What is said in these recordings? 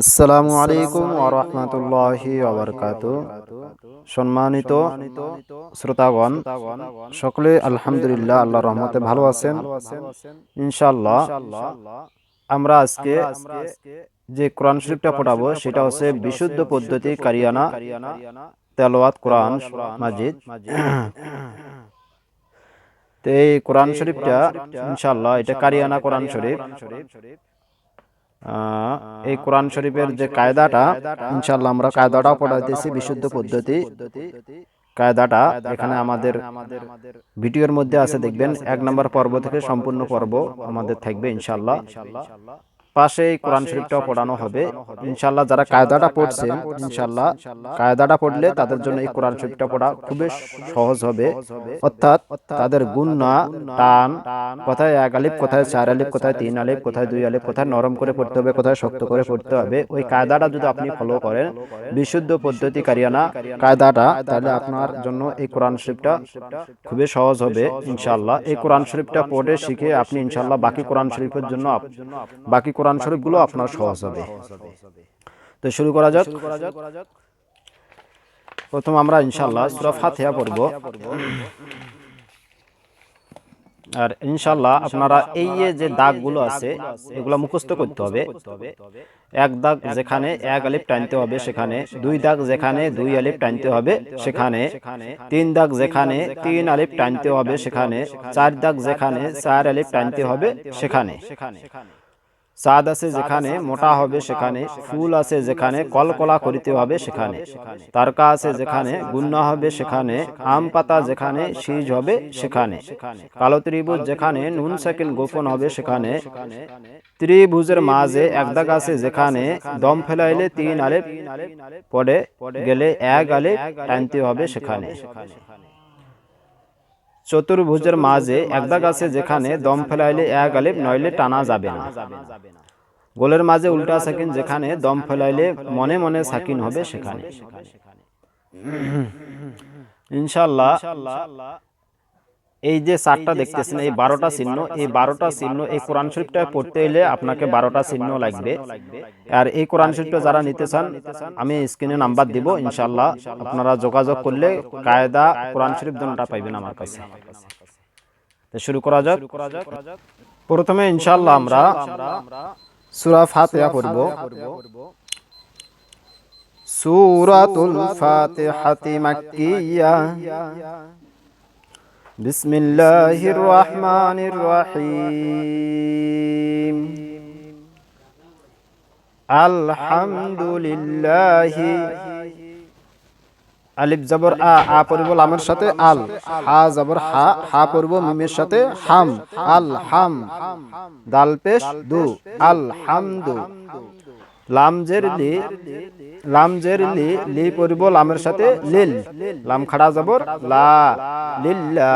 আসসালামু আলাইকুম ওরহমতুল্লাহি ওবরকাত সম্মানিত শ্রোতাগণ সকলে আলহামদুলিল্লাহ আল্লাহ রহমতে ভালো আছেন। ইনশাআল্লাহ আমরা আজকে যে কোরআন শরীফটা পড়াবো সেটা হচ্ছে বিশুদ্ধ পদ্ধতি কারিয়ানা তেলাওয়াত কোরআন মাজিদ। তো এই কোরআন শরীফটা ইনশাআল্লাহ এটা কারিয়ানা কোরআন শরীফ। এই কোরআন শরীফের যে কায়দাটা ইনশাল্লাহ আমরা কায়দাটাও পড়াইতেছি বিশুদ্ধ পদ্ধতি। কায়দাটা এখানে আমাদের ভিডিওর মধ্যে আছে, দেখবেন। এক নম্বর পর্ব থেকে সম্পূর্ণ পর্ব আমাদের থাকবে ইনশাল্লাহ পাশে এই কোরআন শরীফটাও পড়ানো হবে। ইনশাল্লাহ যারা কায়দাটা পড়ছেন ইনশাল্লাহ কায়দাটা পড়লে তাদের জন্য এই কোরআন শরীফটা পড়া খুবই সহজ হবে। অর্থাৎ তাদের গুন্না টান কোথায় এক আলিফ কোথায় চার আলিফ কোথায় তিন আলিফ কোথায় দুই আলিফ কোথায় নরম করে পড়তে হবে কোথায় শক্ত করে পড়তে হবে। ওই কায়দাটা যদি আপনি ফলো করেন বিশুদ্ধ পদ্ধতি কারিয়ানা কায়দাটা তাহলে আপনার জন্য এই কোরআন শরীফটা খুবই সহজ হবে ইনশাল্লাহ এই কোরআন শরীফটা পড়ে শিখে আপনি ইনশাল্লাহ বাকি কোরআন শরীফের জন্য বাকি কোরআন শরীফগুলো আপনার সহজ হবে। তো শুরু করা যাক। প্রথম আমরা ইনশাল্লাহ সূরা ফাতিহা পড়ব। আর ইনশাল্লাহ আপনারা এই যে দাগগুলো আছে এগুলো মুখস্থ করতে হবে। এক দাগ যেখানে এক আলিফ টানতে হবে সেখানে দুই দাগ যেখানে দুই আলিফ টানতে হবে সেখানে তিন দাগ যেখানে তিন আলিফ টানতে হবে সেখানে চার দাগ যেখানে চার আলিফ টানতে হবে সেখানে। চাঁদ আছে যেখানে মোটা হবে সেখানে ফুল আছে যেখানে কলকলা করিতে হবে সেখানে। তারকা আছে যেখানে গুন্না হবে সেখানে আম পাতা যেখানে সিজ হবে সেখানে। কালো ত্রিভুজ যেখানে নুন সাকিন গোপন হবে সেখানে। ত্রিভুজের মাঝে এক দাগ আছে যেখানে দম ফেলাইলে তিন আলেপ পড়ে গেলে এক আলে টানতে হবে সেখানে। চতুর্ভুজের মাঝে এক দাগ আছে যেখানে দম ফেলাইলে এক আলিফ নইলে টানা যাবে না। গোলের মাঝে উল্টা সাকিন যেখানে দম ফেলাইলে মনে মনে সাকিন হবে সেখানে। ইনশাল্লাহ এই যে চারটা দেখতেছেন এই বারোটা চিহ্ন এই বারোটা চিহ্ন এই কোরআন শরীফটা পড়তে এলে আপনাকে বারোটা চিহ্ন লাগবে। আর এই কোরআন শরীফটা যারা নিতে চান আমি স্ক্রিনে নাম্বার দিব ইনশাল্লাহ আপনারা যোগাযোগ করলে কায়দা কোরআন শরীফ দুটা পাইবেন আমার কাছে। শুরু করা যাক। প্রথমে ইনশাল্লাহ আমরা সুরা ফাতিহা পড়ব। সুরাতুল ফাতিহাতি মাক্কিয়া। بسم الله الرحمن الرحيم الحمد لله আলিফ জবর আ আ পড়ব লামের সাথে আল হা জবর হা হা পড়ব মিমের সাথে হাম আল হাম দাল পেশ দু আল হামদু লাম জের লি লাম জের লি লি পড়ব লামের সাথে লিল। লাম খাড়া জবর, লা, লিল্লা।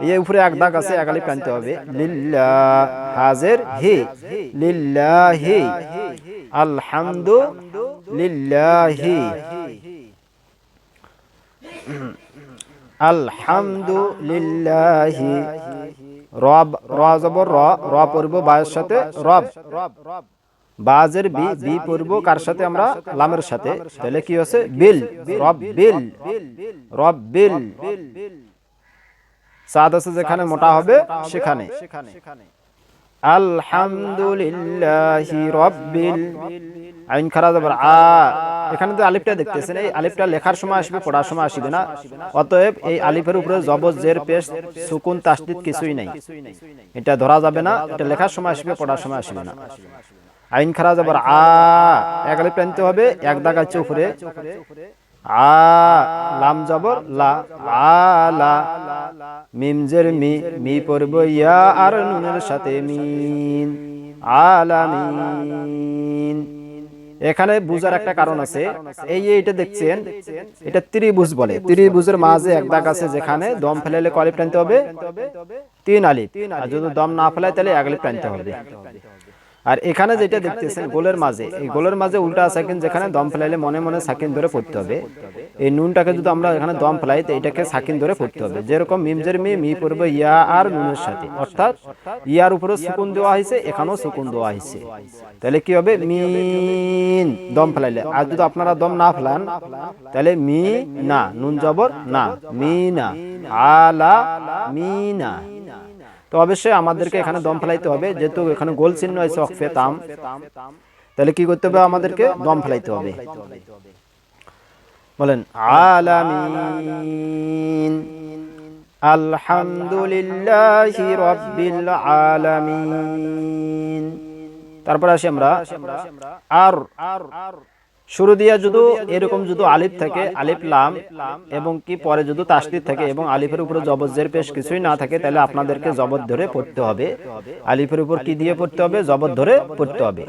এই উপরে এক দাগ আছে, এক আলিফ হবে। লিল্লা, হাজের হি লিল্লাহি। আলহামদু লিল্লাহি। আলহামদুলিল্লাহি রব, র র র পড়ব বায়ের সাথে রব রব রব। বাজের বি বি পড়ব কার সাথে আমরা লামের সাথে। তাহলে কি হচ্ছে বিল রব বিল রব বিল সাদ আছে যেখানে মোটা হবে সেখানে। আলহামদুলিল্লাহি রব্বিল আইন খারা যাবার আ এখানে যে আলিফটা দেখতেছেন। এই আলিফটা লেখার সময় আসবে পড়ার সময় আসবে না। অতএব এই আলিফের উপরে জবর জের পেশ সুকুন তাসদিদ কিছুই নাই। এটা ধরা যাবে না। এটা লেখার সময় আসবে পড়ার সময় আসবে না। আইন খারা যাবার আ এক আলিফ টানতে হবে এক দাগ আছে উপরে আ লাম জবর লা আলা মি মি পড়ব ইয়া আর নুনের সাথে মিন। আলামিন এখানে বুঝার একটা কারণ আছে। এই এটা দেখছেন এটা ত্রিভুজ বলে। ত্রিভুজের মাঝে এক দাগ আছে যেখানে দম ফেলাইলে কলিপ টানতে হবে তিন আলিফ। আর যদি দম না ফেলায় তাহলে এক আলিফ টানতে হবে। আর এখানে যেটা দেখতেছেন গোলের মাঝে এই গোলের মাঝে উল্টা সাকিন যেখানে দম ফেলাইলে মনে মনে সাকিন ধরে পড়তে হবে। এই নুনটাকে যদি আমরা এখানে দম ফেলাই তো এটাকে সাকিন ধরে পড়তে হবে। যেরকম মিমজের মি মি পড়বে ইয়া আর নুনের সাথে। অর্থাৎ ইয়ার উপরে সুকুন দেওয়া হয়েছে এখানেও সুকুন দেওয়া হয়েছে। তাহলে কি হবে? মিন দম ফেলাইলে। আর যদি আপনারা দম না ফেলান তাহলে মি না নুন জবর না মি না আলা মি না তো অবশ্যই আমাদেরকে এখানে দম ফেলাইতে হবে। যেহেতু এখানে গোল চিহ্ন হয়েছে অক্ষে তাম, তাহলে কি করতে হবে আমাদেরকে? দম ফেলাইতে হবে। বলেন, আলামিন, আলহামদুলিল্লাহি রাব্বিল আলামিন। তারপর আসি আমরা, আর শুরু দিয়া যদি, এরকম যদি আলিফ থাকে, আলিফ লাম, এবং কি পরে যদি তাসদিদ থাকে এবং আলিফের উপরে জবজের পেশ কিছুই না থাকে, তাহলে আপনাদেরকে জবর ধরে পড়তে হবে। আলিফের উপর কি দিয়ে পড়তে হবে? জবর ধরে পড়তে হবে।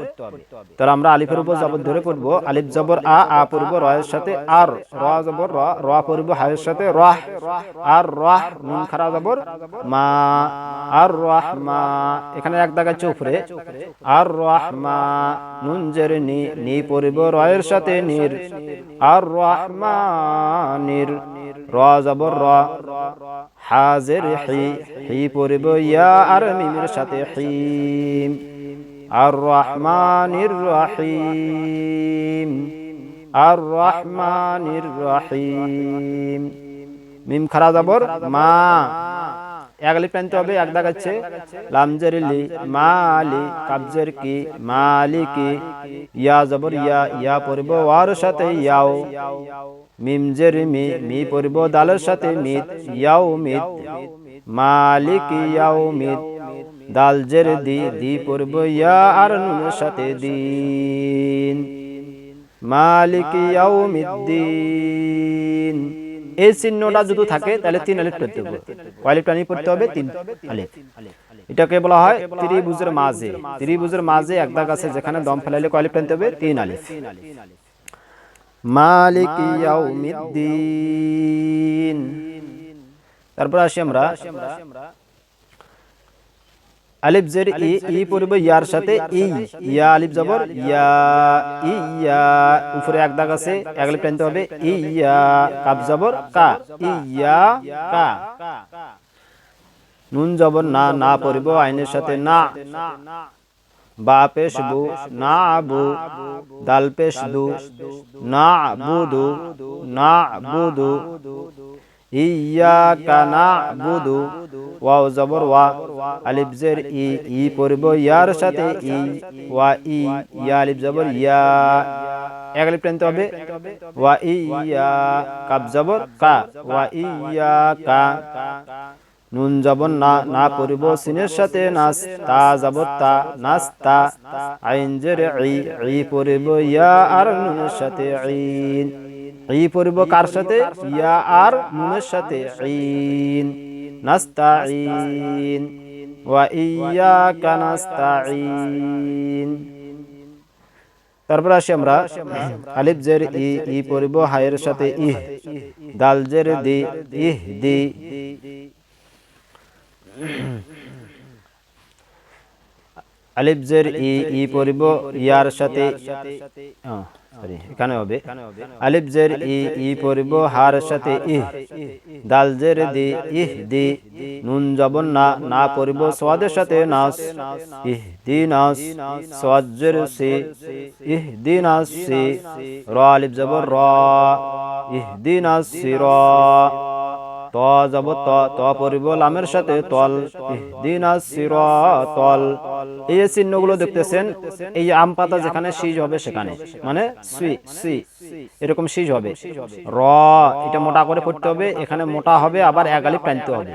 তাহলে আমরা আলিফের উপর জবর ধরে পড়ব। আলিফ জবর আ আ পড়ব রয়ের সাথে আর, র জবর র র পড়ব হায়ের সাথে রাহ আর রাহ নুন খারা জবর মা, আর রাহ মা, এখানে এক দাগাচ্ছে উপরে। আর রাহ মা, নুন জের নি নি পড়ব রয়ের সাথে নির। আর রহমানির। র জবর র। হাজের হি। হি পড়ব ইয়া আর মিমের সাথে হিম আর রহমানির রহিম। আর রহমানির রহিম। মিম খারা জবর মা। এক আলিফ টানতে হবে, এক দাগাচ্ছে লামজের লি, মালি, কাবজের কি মালিকি ইয়া জবর ইয়া ইয়া পড়ব ওয়ার সাথে ইয়াও। মিমজের মি মি পড়ব দালের সাথে মিত, ইয়াও মিত। মালিক ইয়াও মিত। দালজের দি দি পড়ব ইয়া আর নুনের সাথে দিন। মালিক ইয়াও মিদ্দিন এই চিহ্নটা যদি থাকে, তাহলে তিন আলিফ পড়তে হবে কয়ালিফ টানি পড়তে হবে? তিন আলিফ। এটাকে বলা হয় ত্রিভুজের মাঝে। ত্রিভুজের মাঝে এক দাগ আছে যেখানে দম ফেলাইলে কয় আলিফ টানতে হবে? তিন আলিফ। মালিক ইয়াউমিদ্দিন। তারপর আসি আমরা আলিফ জের ই ই পড়বে ইয়ার সাথে ই। ইয়া আলিফ জবর ইয়া ইয়া উপরে এক দাগ আছে এক আলিফ টানতে হবে। ইয়া কাপ জবর কা। ইয়া কা। নুন জবর না না পড়ব আইনের সাথে না। বা পেশ বু না বু দাল পেশ দু না বুদু না বুদু। ইয়াকা নাবুদু ওয়াও জবর ওয়া আলিফ জের ই ই পড়ব ইয়ার সাথে ই ওয়া ই ইয়া আলিফ জবর ইয়া এক আলিফ টানতে হবে ওয়া ইয়া কাব জবর কা ওয়া ইয়া কা নুন জবর না না পড়ব সিনের সাথে নাস তা জবর তা নাস তা আইন জের ই ই পড়ব ইয়া আর নুনের সাথে আইন ই পড়ব কার সাথে? ইয়া আর নুনের সাথে। ঈন। নাস্তাঈন। ওয়া ইয়াকা নাস্তাঈন। তারপর আসি আমরা। আলিফ জের ই ই পড়ব হায়ের সাথে ইহ। দাল জের দি ইহ দি। আলিফ জের ই ই পড়ব ইয়ার সাথে সরি এখানে হবে আলিফ জের ই ই পড়ব, হার সাথে ইহ দাল জের দি ইহ দি। নুন জবন না না পড়ব, সোয়াদের সাথে নাস। ইহ দি, নাস। সোয়াদ জের সি। ইহ দি, নাস সি। র আলিফ জবর র। ইহ দি, নাস সি, র। ত যাব ত ত পড়ব, লামের সাথে তল। ইহদিনা সিরাতাল এই যে চিহ্নগুলো দেখতেছেন এই আম পাতা যেখানে সিজ হবে সেখানে। মানে সি সি এরকম সিজ হবে। র এটা মোটা করে পড়তে হবে এখানে মোটা হবে আবার এক আলিফ টানতে হবে।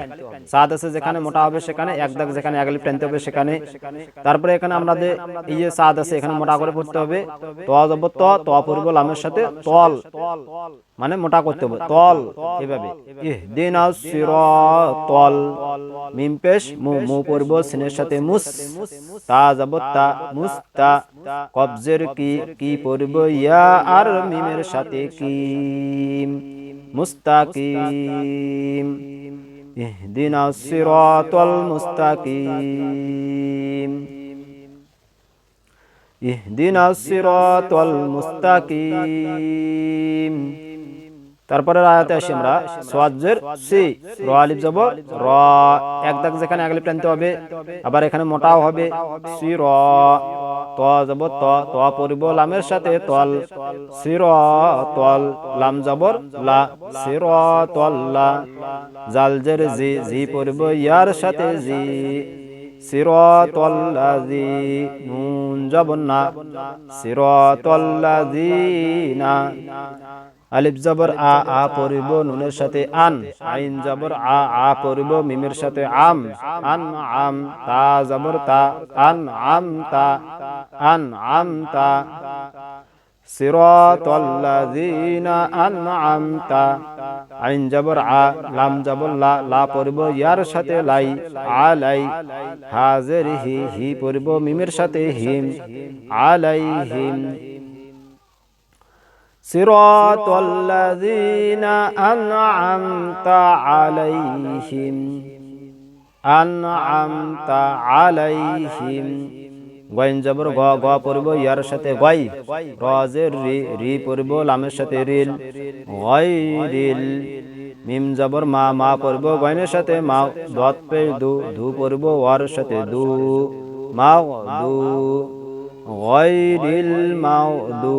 সাদ আছে যেখানে মোটা হবে সেখানে এক দাগ যেখানে এক আলিফ টানতে হবে সেখানে। তারপরে এখানে আমাদের এই যে সাদ আছে এখানে মোটা করে পড়তে হবে। ত যাব ত ত পড়ব লামের সাথে তল। মানে মোটা করতে হবে। তল এভাবে। ইহদিনা সিরাতাল মিম পেশ মু মু পড়ব সিনের সাথে মুস তা যাব মুস্তা কবজের কি কি পড়ব ইয়া আর মিমের সাথে কিম মুস্তাকিম। ইহদিনা সিরাতাল মুস্তাকিম। ইহদিনাস সিরাতাল মুস্তাকিম। তারপরে আয়াতে আসি আমরা। সোয়াজের সি র আলিফ যাব। র এক দাগ যেখানে আগলে টানতে হবে আবার এখানে মোটাও হবে। সি র ত যাব ত ত পরিব লামের সাথে তল। সি র তল লাম জবর লা সি র তল লা। জাল জের জি জি পরিব ইয়ার সাথে জি। সিরাতাল লাযী নুন জবর না। সিরাতাল লাযীনা আলিফ জবর আ আ পড়িব নুনের সাথে আন আইন জবর আ আ পড়িব মিমের সাথে আম আন আম তা জবর তা আন আম তা আন আম তা সিরাতাল লাযীনা আনআমতা আইন জবর আ লাম জবর লা লা পড়িব ইয়ার সাথে লাই আলাই হাজির হি হি পড়িব মিমের সাথে হিম আলাইহিম صراط الذين أنعمت عليهم أنعمت عليهم গয়েন জবর গ গ পড়ব ইয়ার সাথে গয় রজের রি রি পড়ব লামের সাথে রিল গয় রিল মিম জবর মা মা পড়ব গয়নের সাথে মা দত পে দু ধু পড়ব ওয়ার সাথে দু মা দু গয়রিল মাউদু। দু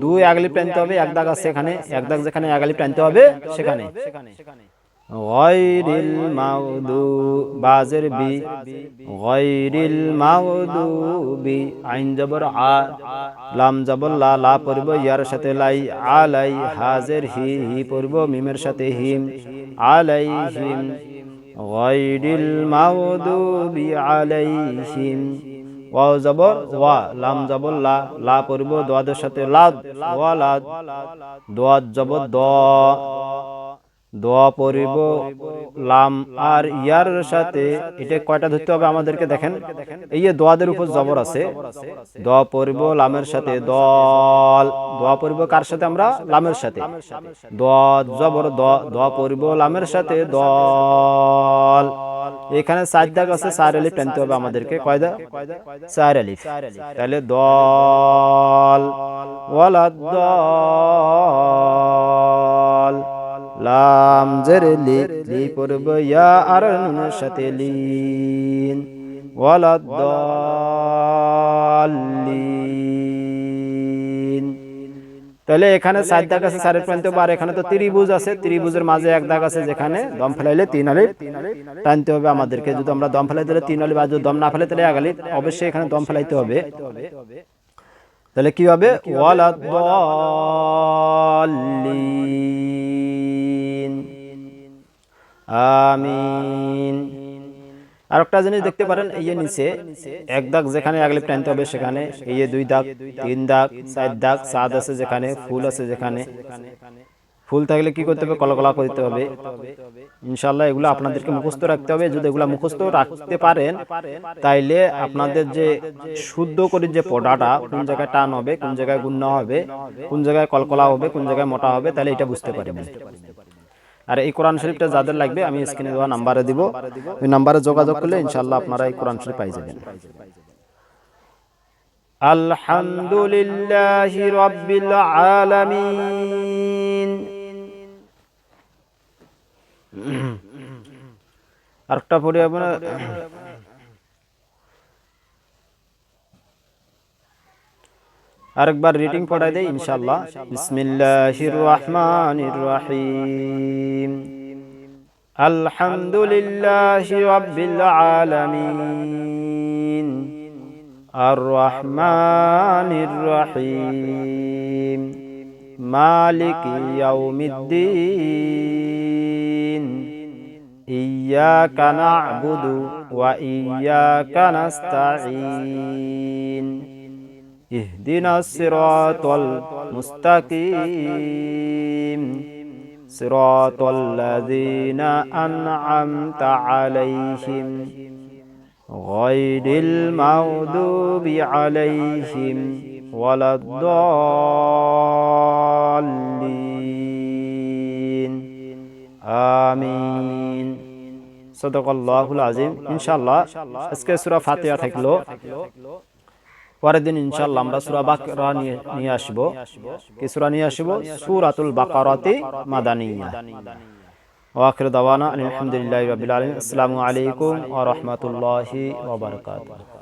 দুই আগলি টানতে হবে, এক দাগ আছে এখানে এক দাগ যেখানে আগলি টানতে হবে, সেখানে। গয়রিল মাউদু বাজের বি। গয়রিল মাউদু বি। আইন জবর আ, লাম জবর লা লা পড়ব, ইয়ার সাথে লাই, আলাই, হাজের হি হি পড়ব, মিমের সাথে হিম আলাইহিম গয়রিল মাউদুবি আলাইহিম ওয়াও জবর ওয়া লাম জবর লা লা পড়ব দোয়াদের সাথে লাদ ওয়া লাদ দোয়াদ জবর দ দোয়া। পড়ব লাম আর ইয়ার সাথে এটা কয়টা ধরতে হবে আমাদেরকে দেখেন? এই যে দোয়াদের উপর জবর আছে। দোয়া পড়ব লামের সাথে দল। দোয়া পড়ব কার সাথে আমরা? লামের সাথে দোয়া জবর দ দোয়া পড়ব লামের সাথে দল। এখানে চার দাগ আছে চার আলিফ টানতে হবে আমাদেরকে। কয়দা? চার আলিফ। তাহলে দল ওয়ালা দল লাম জের লি লি পড়ব ইয়া আর নুনের সাথে লিন। ওয়ালা দলিন তাহলে এখানে চার দাগ আছে চারের প্রান্ত আর এখানে তো ত্রিভুজ আছে ত্রিভুজের মাঝে এক দাগ আছে যেখানে দম ফেলাইলে তিন আলিফ টানতে হবে আমাদেরকে যদি আমরা দম ফেলাই হলে তিন আলিফ আর যদি দম না ফেলাইতে তাহলে এক আলিফ অবশ্যই এখানে দম ফেলাইতে হবে। তাহলে কি হবে? আমিন। আর একটা জিনিস দেখতে পারেন এই যে নিচে এক দাগ যেখানে আগলে টানতে হবে সেখানে এই যে দুই দাগ তিন দাগ চার দাগ সাদ আছে যেখানে ফুল আছে যেখানে। ফুল থাকলে কি করতে হবে? কলকলা করতে হবে। ইনশাল্লাহ এগুলো আপনাদেরকে মুখস্থ রাখতে হবে। যদি এগুলো মুখস্থ রাখতে পারেন তাইলে আপনাদের যে শুদ্ধ করে যে পড়াটা কোন জায়গায় টান হবে কোন জায়গায় গুণ হবে কোন জায়গায় কলকলা হবে কোন জায়গায় মোটা হবে তাহলে এটা বুঝতে পারবেন। আর এই কোরআন শরীফটা যাদের লাগবে আমি স্ক্রিনে দেওয়া নাম্বারে দিব। ওই নাম্বারে যোগাযোগ করলে ইনশাল্লাহ আপনারা এই কোরআন শরীফ পাই যাবেন। আলহামদুলিল্লাহি রাব্বিল আলামিন। আরেকটা পড়ি আপনার আরেকবার রিডিং পড়াই দেই ইনশাআল্লাহ। বিসমিল্লাহির রহমানির রহিম আলহামদুলিল্লাহি রাব্বিল আলামিন। আর রহমানির রহিম মালিক ইয়াউমিদ্দিন। না'বুদু ওয়া ইয়্যাকা নাস্তাঈন اهدنا الصراط المستقيم صراط الذين أنعمت عليهم غير المغضوب عليهم ولا الضالين آمين صدق الله العظيم إن شاء الله আজকে সূরা ফাতিহা থাকলো পরের দিন ইনশাল্লাহ আমরা সুরা বাকরা নিয়ে নিয়ে আসব কি সুরা নিয়ে আসব সুরাতুল বাকারাতি মাদানিয়া ওয়াখির দাওয়ানা আলহামদুলিল্লাহি রাব্বিল আলামিন আসসালামু আলাইকুম ওয়া রাহমাতুল্লাহি ওয়া বারাকাতুহু